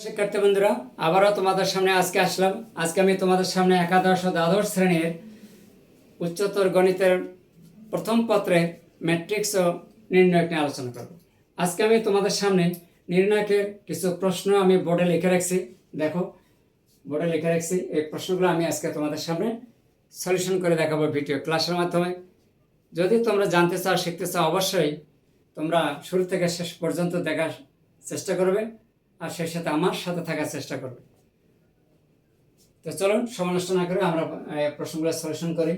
শিক্ষার্থী বন্ধুরা, আবারও তোমাদের সামনে আজকে আসলাম। আজকে আমি তোমাদের সামনে একাদশ দ্বাদশ শ্রেণির উচ্চতর গণিতের প্রথম পত্রে ম্যাট্রিক্স ও নির্ণয়ক নিয়ে আলোচনা করব। আজকে আমি তোমাদের সামনে নির্ণয়কের কিছু প্রশ্ন আমি বোর্ডে লিখে রাখছি। দেখো বোর্ডে লিখে রাখছি। এই প্রশ্নগুলো আমি আজকে তোমাদের সামনে সলিউশন করে দেখাবো ভিডিও ক্লাসের মাধ্যমে। যদি তোমরা জানতে চাও, শিখতে চাও, অবশ্যই তোমরা শুরু থেকে শেষ পর্যন্ত দেখার চেষ্টা করবে। আর সেই সাথে আমার সাথে থাকার চেষ্টা করবে। তো চলুন সমালোচনা করে আমরা প্রশ্নগুলো সলিউশন করি।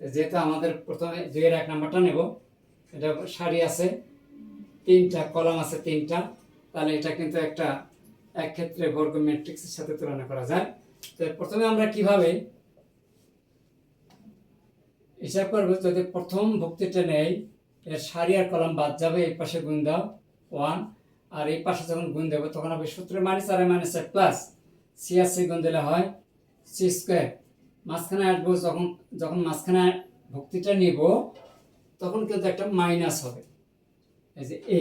যেহেতু আমাদের প্রথমে দুইয়ের এক নাম্বারটা নেব, এটা সারি আছে, তিনটা, কলাম আছে তিনটা, তাহলে এটা কিন্তু একটা এক ক্ষেত্রে বর্গ ম্যাট্রিক্সের সাথে তুলনা করা যায়। তো প্রথমে আমরা কীভাবে হিসাব করব, যদি প্রথম ভক্তিটা নেই, এর সারি আর কলাম বাদ যাবে, এই পাশে গুণ দাও ওয়ান আর এই পাশে যখন গুণ দেবো, তখন হবে সূত্রে মাইনাস আর মাইনাস প্লাস সি গুণ দিলে হয় সি স্কোয়ার মাঝখানে আসব, যখন যখন মাঝখানে ভক্তিটা নিব, তখন কিন্তু একটা মাইনাস হবে। এই যে এ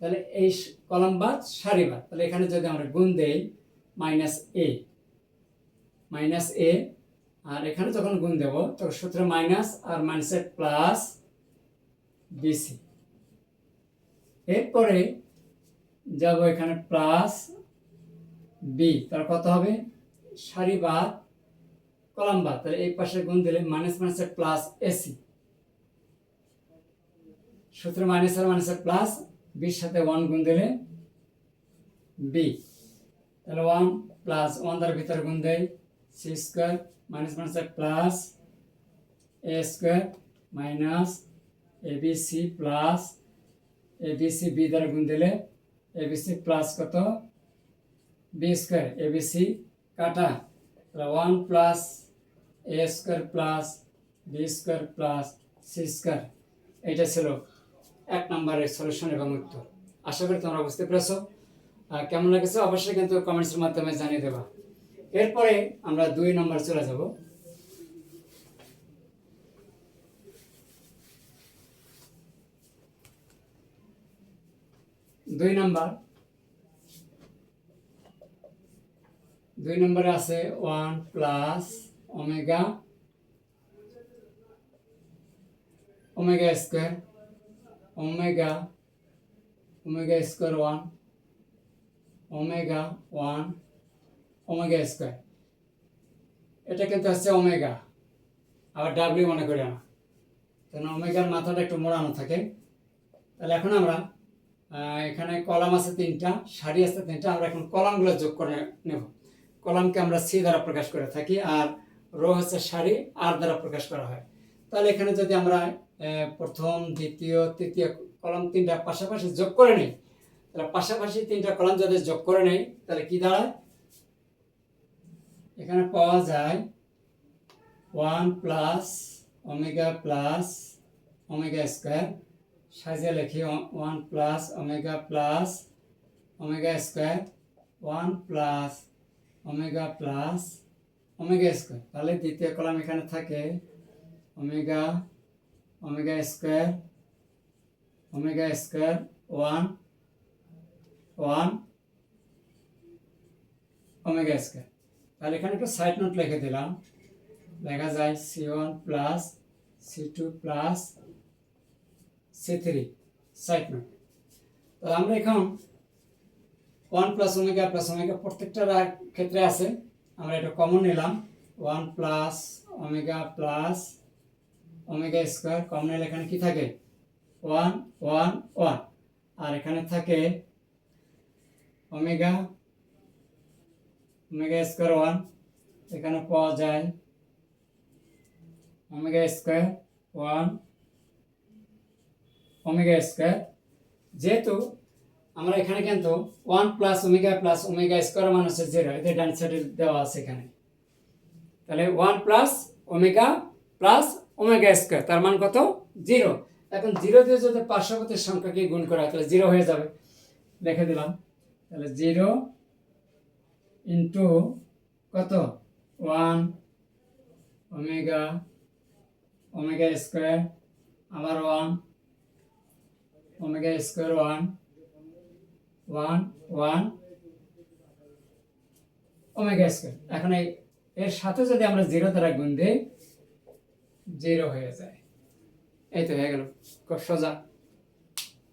তাহলে এই কলাম বাদ, সারি বাদ। তাহলে এখানে যদি আমরা গুণ দেই মাইনাস এ মাইনাস এ আর এখানে যখন গুণ দেব, তখন সূত্রে মাইনাস আর মাইনাসের প্লাস বিসি এরপরে যাব এখানে প্লাস বি তার কত হবে? সারি বাদ, কলাম বাদ। তাহলে এই পাশে গুণ দিলে মাইনাস মাইনাসের প্লাস এসি সূত্রে মাইনাস আর মাইনাসের প্লাস বির সাথে ওয়ান গুণ দিলে বি তাহলে ওয়ান প্লাস ওয়ান তার ভিতরে গুণ দেয় সি স্কোয়ার মাইনাস মাইনাসের plus A square minus A B C plus A B C B দ্বারা গুণ দিলে এ বি সি প্লাস কত? B square A B C কাটা। One plus A square plus B square plus C square এইটা ছিল এক নম্বরের solution এবং উত্তর। আশা করি তোমরা বুঝতে পেরেছ। কেমন লেগেছে? অবশ্যই কিন্তু কমেন্টসের মাধ্যমে জানিয়ে দেবা। এরপরে আমরা দুই নম্বর চলে যাব। দুই নম্বর। দুই নম্বরে আছে one plus omega omega square, omega omega square one, omega one, omega square. এটা কিন্তু হচ্ছে ওমেগা, আবার ডাব্লিউ মনে করি না। কেন ওমেগার মাথাটা একটু মোড়ানো থাকে। তাহলে এখন আমরা এখানে কলাম আছে তিনটা, সারি আছে তিনটা, আমরা এখন কলামগুলো যোগ করে নেব। কলামকে আমরা সি দ্বারা প্রকাশ করে থাকি আর রো হচ্ছে সারি, আর দ্বারা প্রকাশ করা হয়। তাহলে এখানে যদি আমরা প্রথম, দ্বিতীয়, তৃতীয় কলাম তিনটা পাশাপাশি যোগ করে নিই, তাহলে পাশাপাশি তিনটা কলাম যদি যোগ করে নেই, তাহলে কি দাঁড়ায়? এখানে পাওয়া যায় one plus omega plus omega square সাজিয়ে লিখি one plus omega plus omega square one plus omega plus omega square তাহলে দ্বিতীয় কলাম এখানে থাকে omega omega square omega square one one omega square তাহলে এখানে একটু সাইড নোট লিখে দিলাম। লেখা যায়, C one plus C two plus C three side note তো আমরা এখন one plus omega plus omega প্রত্যেকটার এক ক্ষেত্রে আছে। আমরা এটা কমন নিলাম। One plus omega plus omega square common নিলে এখানে কি থাকে? ওয়ান ওয়ান ওয়ান আর এখানে থাকে ওমেগা ওমেগা স্কোয়ার ওয়ান এখানে পাওয়া যায় omega square one omega square যেহেতু আমরা এখানে কিন্তু one plus omega plus omega square মান হচ্ছে জিরো এদের ডান সাইডে দেওয়া আছে এখানে। তাহলে one plus omega plus omega square তার মান কত? জিরো এখন জিরো দিয়ে যদি পার্শ্ববর্তী সংখ্যাকে গুণ করা তাহলে জিরো হয়ে যাবে। লিখে দিলাম। তাহলে জিরো ইন্টু কত? ওয়ান ওমেগা ওমেগা স্কোয়ার আবার one omega square one one one omega square এখন এর সাথে যদি আমরা জিরো দ্বারা গুণ দিই জিরো হয়ে যায়। এই তো হয়ে গেল, খুব সোজা।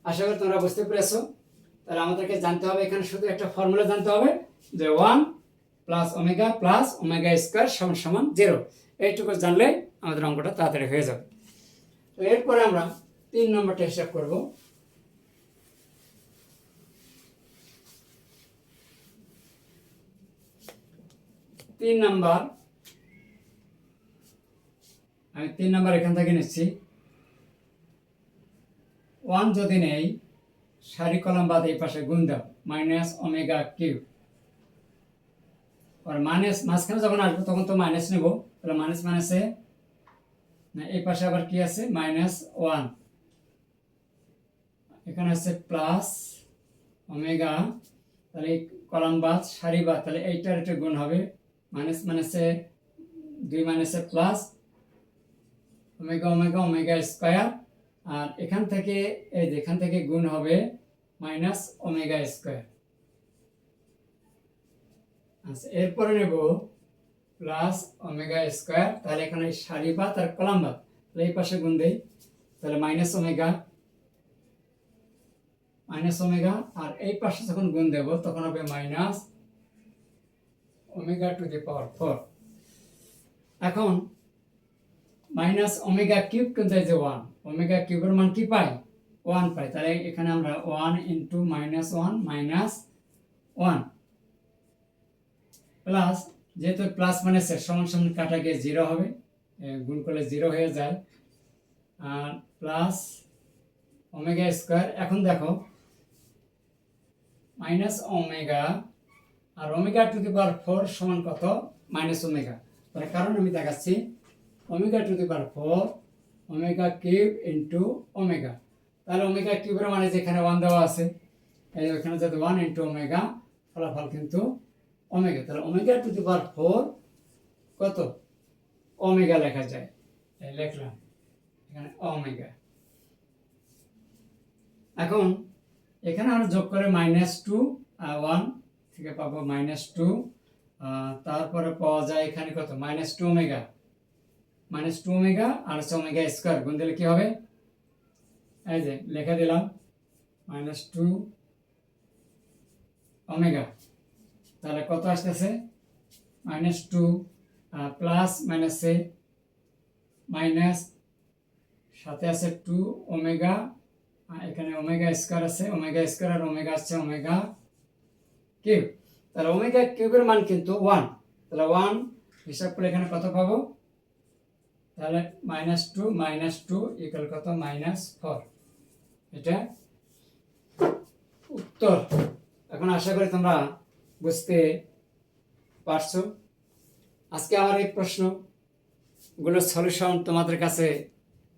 আশা করি তোমরা বুঝতে পেরেছ। তাহলে আমাদেরকে জানতে হবে, এখানে শুধু একটা ফর্মুলা জানতে হবে, যে one plus omega plus omega square সমান সমান জিরো এইটুকু জানলে আমাদের অঙ্কটা তাড়াতাড়ি হয়ে যাবে। তো এরপরে আমরা তিন নম্বরটা হিসাব করব। তিন নাম্বার। আমি তিন নাম্বার এখান থেকে নিচ্ছি। ওয়ান যদি নেই, সারি কলম বাদ এই পাশে গুণ দাও মাইনাস ওমেগা কিউ আর মাইনাস মাঝখানে যখন আসব তখন তো মাইনাস নেব। তাহলে মাইনাস মাইনাসে না, এই পাশে আবার কি আছে? মাইনাস ওয়ান এখানে আছে প্লাস ওমেগা তাহলে কলাম বাদ, সারি বাদ, তাহলে এইটার একটা গুণ হবে মাইনাস মাইনাসে দুই মাইনাসে plus omega omega omega square. আর এখান থেকে, এই যে এখান থেকে গুণ হবে মাইনাস ওমেগা স্কোয়ার। আচ্ছা এরপরে নেব প্লাস ওমেগা স্কোয়ার। তাহলে এখানে সারি বাদ আর কলাম বাদ। তাহলে এই পাশে গুণ দেই। তাহলে মাইনাস ওমেগা মাইনাস ওমেগা। আর এই পাশে যখন গুণ দেব, তখন হবে minus omega to the power four এখন মাইনাস ওমেগা কিউব কিন্তু যে ওয়ান ওমেগা কিউবের মান কি পাই? ওয়ান পাই। তাহলে এখানে আমরা one into minus one minus one plus যেহেতু প্লাস মানে সমান সমান কাটা গিয়ে জিরো হবে গুণ করলে জিরো হয়ে যায়। আর প্লাস ওমেগা স্কোয়ার এখন দেখো minus omega R omega to the power four সমান কত? মাইনাস ওমেগা তার কারণ আমি দেখাচ্ছি। Omega to the power four omega cube into omega তাহলে ওমেগা কিউবের মানে যেখানে ওয়ান দেওয়া আছে, এই ওখানে যদি ওয়ান ইন্টু ওমেগা ফলাফল কিন্তু ওমেগা তাহলে omega to the power four কত? ওমেগা লেখা যায়। এই লিখলাম, এখানে ওমেগা এখন এখানে আমরা যোগ করে মাইনাস টু ওয়ান থেকে পাবো মাইনাস টু তারপরে পাওয়া যায় এখানে কত? Minus two omega minus two omega আর হচ্ছে ওমেগা স্কোয়ার গুণ দিলে কি হবে? এই যে, লেখা দিলাম। মাইনাস টু ওমেগা তাহলে কত আসতেছে? মাইনাস টু প্লাস মাইনাসে মাইনাস সাথে আছে টু ওমেগা এখানে ওমেগা স্কোয়ার আছে। ওমেগা স্কোয়ার আর ওমেগা আছে ওমেগা কিউব তাহলে ওমেগা কিউবের মান কিন্তু ওয়ান তাহলে ওয়ান হিসাব করে এখানে কত পাবো? তাহলে minus two minus two equal কত? মাইনাস ফোর এটা উত্তর। এখন আশা করি তোমরা বুঝতে পারছ। আজকে আমার এই প্রশ্নগুলোর সলিউশন তোমাদের কাছে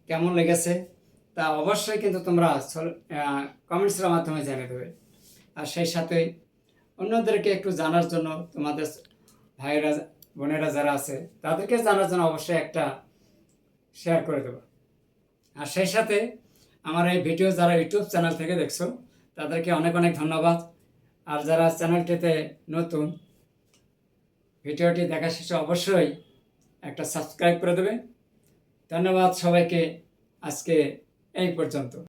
কেমন লেগেছে, তা অবশ্যই কিন্তু তোমরা কমেন্টসের মাধ্যমে জানিয়ে দেবে। আর সেই সাথে অন্যদেরকে একটু জানার জন্য তোমাদের ভাইয়েরা, বোনেরা যারা আছে, তাদেরকে জানার জন্য অবশ্যই একটা শেয়ার করে দেবো। আর সেই সাথে আমার এই ভিডিও যারা ইউটিউব চ্যানেল থেকে দেখছ, তাদেরকে অনেক অনেক ধন্যবাদ। আর যারা চ্যানেলটিতে নতুন, ভিডিওটি দেখা শেষে অবশ্যই একটা সাবস্ক্রাইব করে দেবে। ধন্যবাদ সবাইকে, আজকে এই পর্যন্ত।